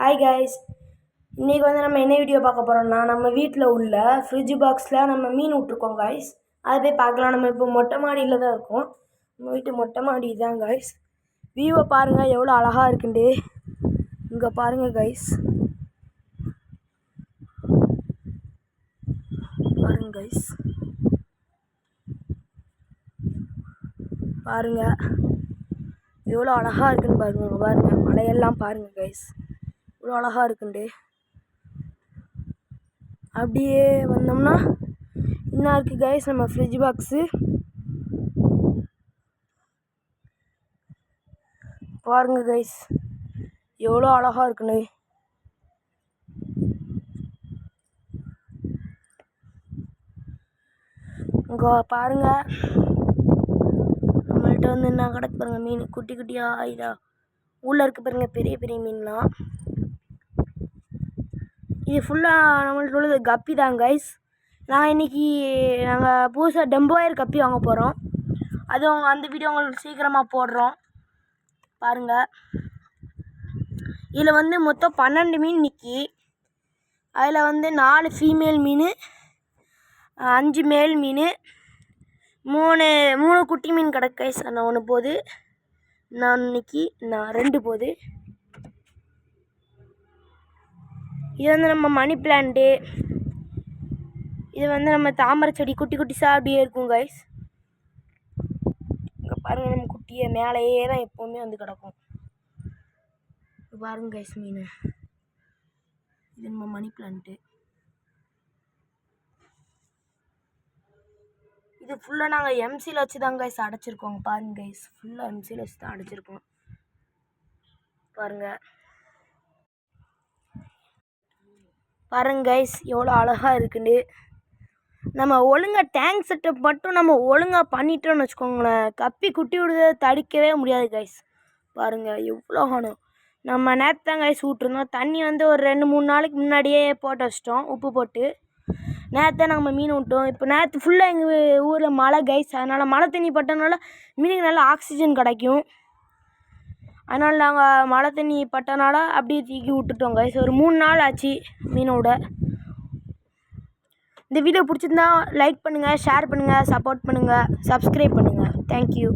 Hi guys இன்றைக்கி வந்து நம்ம என்ன வீடியோ பார்க்க போகிறோம்னா நம்ம வீட்டில் உள்ள ஃப்ரிட்ஜ் பாக்ஸில் நம்ம மீன் விட்ருக்கோம் கைஸ் அதை போய் பார்க்கலாம். நம்ம இப்போ மொட்டை மாடியில் தான் இருக்கோம். நம்ம வீட்டு மொட்டை மாடி தான் கைஸ் வியூவை பாருங்கள் எவ்வளோ அழகாக இருக்குண்டு. இங்கே பாருங்கள் கைஸ் பாருங்க கைஸ் பாருங்கள் எவ்வளோ அழகாக இருக்குன்னு பாருங்கள் பாருங்கள் மலையெல்லாம் பாருங்கள் கைஸ் இவ்வளோ அழகாக இருக்குண்டு. அப்படியே வந்தோம்னா இன்னும் இருக்குது கைஸ் நம்ம ஃப்ரிட்ஜ் பாக்ஸு பாருங்க கைஸ் எவ்வளோ அழகாக இருக்குன்னு இங்கே பாருங்க நம்மள்கிட்ட வந்து என்ன கிடக்கு பாருங்க மீன். குட்டி குட்டியாக இதா. உள்ளே இருக்க பாருங்க பெரிய பெரிய மீன்லாம். இது ஃபுல்லாக நம்மள்ட்ட உள்ளது கப்பி தான் கைஸ் நான் இன்றைக்கி நாங்கள் புதுசாக டெம்போயர் கப்பி வாங்க போகிறோம் அதுவும் அந்த வீடியோ உங்களுக்கு சீக்கிரமாக போடுறோம். பாருங்கள் இதில் வந்து மொத்தம் பன்னெண்டு மீன் நிற்கி அதில் வந்து நாலு ஃபீமேல் மீன் அஞ்சு மேல் மீன் மூணு மூணு குட்டி மீன் கிடக்கு கைஸ் நான் ஒன்று போகுது நான் இன்னைக்கு நான் ரெண்டு போகுது இது வந்து நம்ம மணி பிளான்ட்டு இது வந்து நம்ம தாமரை செடி குட்டி குட்டிஸாக அப்படியே இருக்கும் கைஸ் இங்கே பாருங்கள் நம்ம குட்டியை மேலேயே தான் எப்போவுமே வந்து கிடக்கும். பாருங்க கைஸ் மீன். இது நம்ம மணி பிளான்ட்டு இது ஃபுல்லாக நாங்கள் எம்சியில் வச்சு தான் கைஸ் அடைச்சிருக்கோம். பாருங்க கைஸ் ஃபுல்லாக எம்சியில் வச்சு தான் அடைச்சிருக்கோம். பாருங்கள் பாருங்க கைஸ் எவ்வளோ அழகாக இருக்குன்னு. நம்ம ஒழுங்காக டேங்க் செட்டப் மட்டும் நம்ம ஒழுங்காக பண்ணிட்டோம்னு வச்சுக்கோங்களேன் கப்பி குட்டி விடுறத தடுக்கவே முடியாது கைஸ் பாருங்கள் எவ்வளோ காணும் நம்ம நேற்று தான் கைஸ் விட்ருந்தோம் தண்ணி வந்து ஒரு ரெண்டு மூணு நாளைக்கு முன்னாடியே போட்டு வச்சிட்டோம் உப்பு போட்டு. நேரத்தை நம்ம மீன் விட்டோம் இப்போ நேற்று ஃபுல்லாக எங்கள் ஊரில் மழை கைஸ் அதனால் மழை தண்ணி பட்டனால மீனுக்கு நல்லா ஆக்சிஜன் கிடைக்கும். அதனால் நாங்கள் மழை தண்ணி பட்டனால அப்படியே தூக்கி விட்டுட்டோம் கைஸ் ஒரு மூணு நாள் ஆச்சு மீனோட. இந்த வீடியோ பிடிச்சிருந்தா லைக் பண்ணுங்கள் ஷேர் பண்ணுங்கள் சப்போர்ட் பண்ணுங்கள் சப்ஸ்கிரைப் பண்ணுங்கள் தேங்க்யூ